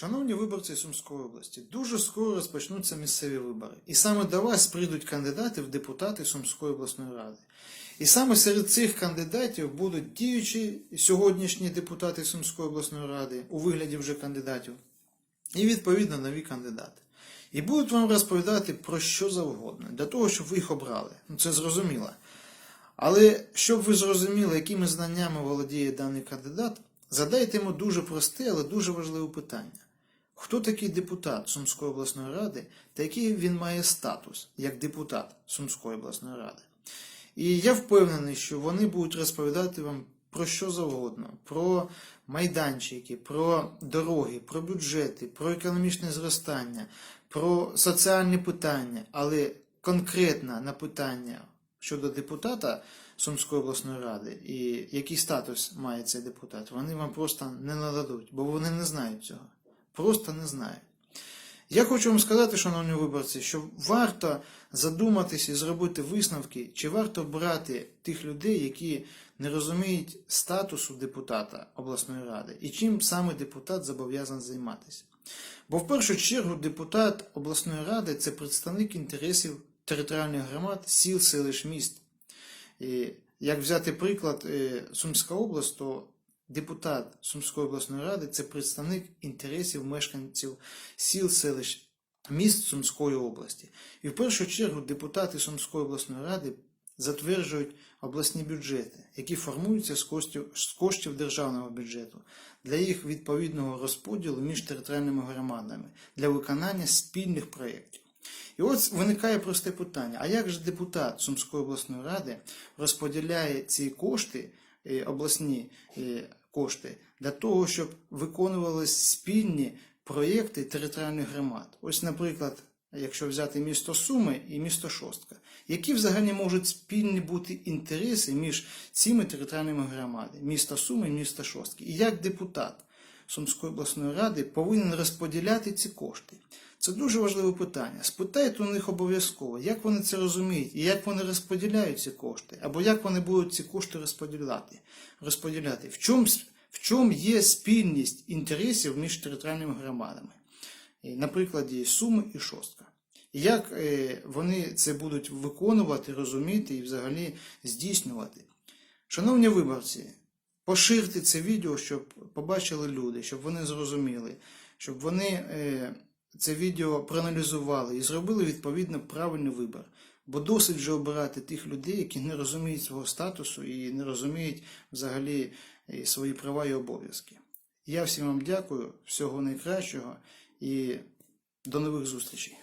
Шановні виборці Сумської області, дуже скоро розпочнуться місцеві вибори. І саме до вас прийдуть кандидати в депутати Сумської обласної ради. І саме серед цих кандидатів будуть діючі сьогоднішні депутати Сумської обласної ради у вигляді вже кандидатів, і відповідно нові кандидати. І будуть вам розповідати про що завгодно, для того, щоб ви їх обрали. Ну це зрозуміло. Але щоб ви зрозуміли, якими знаннями володіє даний кандидат, задайте йому дуже просте, але дуже важливе питання. Хто такий депутат Сумської обласної ради та який він має статус як депутат Сумської обласної ради? І я впевнений, що вони будуть розповідати вам про що завгодно: про майданчики, про дороги, про бюджети, про економічне зростання, про соціальні питання, але конкретно на питання щодо депутата Сумської обласної ради і який статус має цей депутат, вони вам просто не нададуть, бо вони не знають цього. Просто не знають. Я хочу вам сказати, шановні виборці, що варто задуматися і зробити висновки, чи варто брати тих людей, які не розуміють статусу депутата обласної ради, і чим саме депутат зобов'язаний займатися. Бо в першу чергу депутат обласної ради це представник інтересів територіальних громад, сіл, селищ, міст. І як взяти приклад е, Сумська область, то депутат Сумської обласної ради це представник інтересів мешканців сіл, селищ, міст Сумської області. І в першу чергу депутати Сумської обласної ради затверджують обласні бюджети, які формуються з коштів, з коштів державного бюджету для їх відповідного розподілу між територіальними громадами для виконання спільних проєктів. І от виникає просте питання: а як же депутат Сумської обласної ради розподіляє ці кошти, е, обласні е, кошти, для того, щоб виконувалися спільні проєкти територіальних громад? Ось, наприклад, якщо взяти місто Суми і місто Шостка, які взагалі можуть спільні бути інтереси між цими територіальними громадами, місто Суми і місто Шостки? І як депутат Сумської обласної ради повинен розподіляти ці кошти? Це дуже важливе питання. Спитайте у них обов'язково, як вони це розуміють, і як вони розподіляють ці кошти, або як вони будуть ці кошти розподіляти. розподіляти. В чому, в чому є спільність інтересів між територіальними громадами? І, На прикладі Суми і Шостка. Як е, вони це будуть виконувати, розуміти і взагалі здійснювати. Шановні виборці, поширте це відео, щоб побачили люди, щоб вони зрозуміли, щоб вони е, це відео проаналізували і зробили відповідно правильний вибір. Бо досить вже обирати тих людей, які не розуміють свого статусу і не розуміють взагалі е, свої права і обов'язки. Я всім вам дякую, всього найкращого і до нових зустрічей.